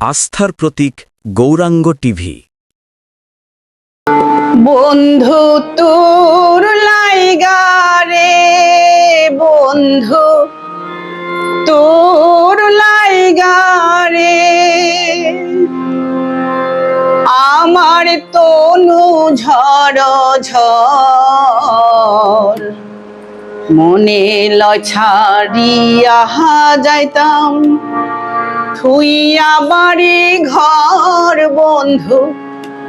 আস্থার প্রতীক গৌরাঙ্গ টিভি। বন্ধু তোর লাইগারে বন্ধু তোর লাইগারে আমার তনু ঝড় ঝড় মনে লছাড়িয়া যাইতাম। থুইয়া বাড়ি ঘর, বন্ধু,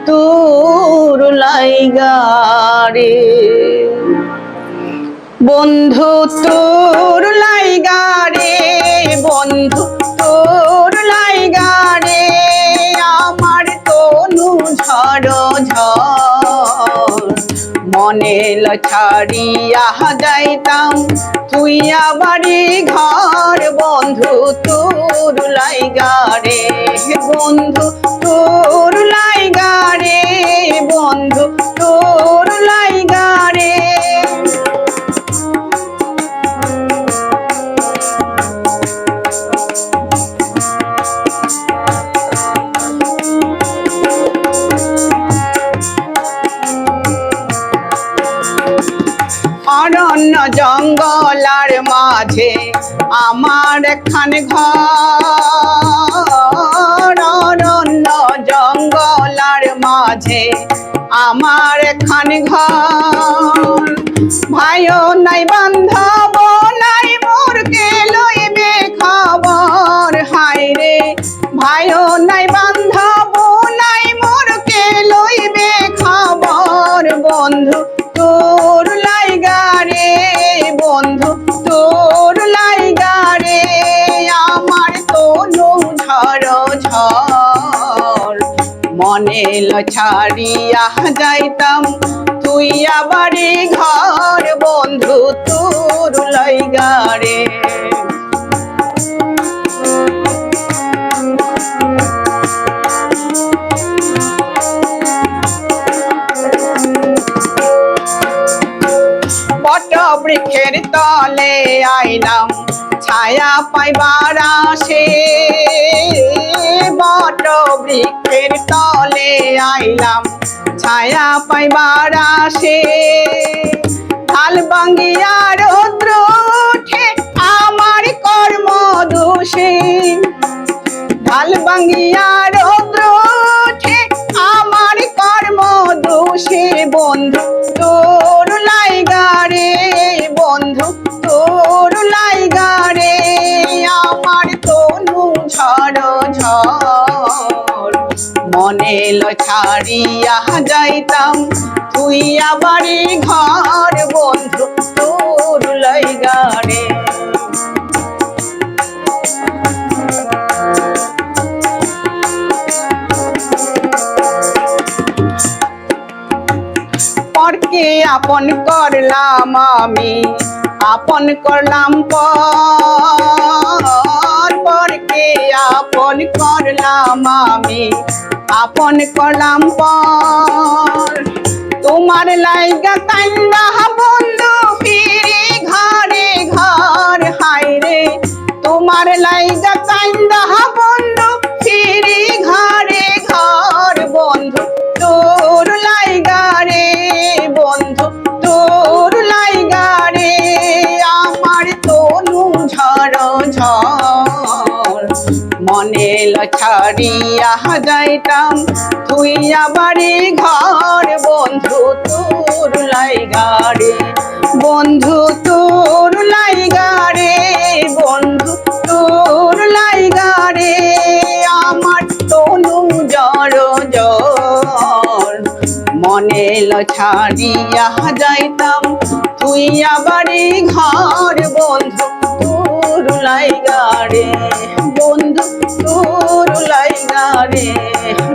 তোর লাইগারে বন্ধু, তোর লাইগারে বন্ধু, তোর লাইগারে আমার তনু ঝড় ঝড়, মনে লছাড়িয়া যাইতাম। তুইয়া বাড়ি ঘর, বন্ধু অরণ্য জঙ্গলার মাঝে আমার এখান ঘর। অরণ্য জঙ্গলার মাঝে আমার এখান ঘর। ভাইও নাই বান্ধব, নাই মোরকে লইবে খবর। হায় রে, ভাইও নাই বান্ধব, নাই মোরকে লইবে খবর। বন্ধু ঝড় ঝড় মনে লছাড়িয়া যাইতাম তুই আবারই ঘর। বন্ধু তোর লাইগারে বৃক্ষের তলে আইলাম ছায়া পাইবার আসে। বট বৃক্ষের তলে আইলাম, ছায়া পাইবার আসে। ঢাল ভাঙ্গিয়া রৌদ্র ওঠে, আমার কর্ম দোষে ঢাল ভাঙ্গিয়া মনে লছাড়িয়া যাইতাম। তুই আবারই ঘর বন্ধু, তোর লাইগারে পরকে আপন করলাম আমি, আপন করলাম পর। পরকে আপন করলাম আমি আপন করলাম পর তোমার লাইগা কান্দা বন্ধু ফিরে ঘরে ঘর, হায় রে। তোমার লাইগা কান্দা বন্ধু ফিরে ঘরে ঘর, বন্ধু তোর লাইগারে বন্ধু তোর লাইগারে আমার তনু ঝড় ঝড় মনে লছাড়িয়া যাইতাম। তুই আবারই ঘর, বন্ধু তোর লাই লাইগারে বন্ধু তোর লাইগারে বন্ধু তোর লাই লাইগারে আমার তনু জড় জড় মনে লছাড়িয়া যাইতাম। তুই আবারই ঘর, বন্ধু তোর লাইগারে যাবে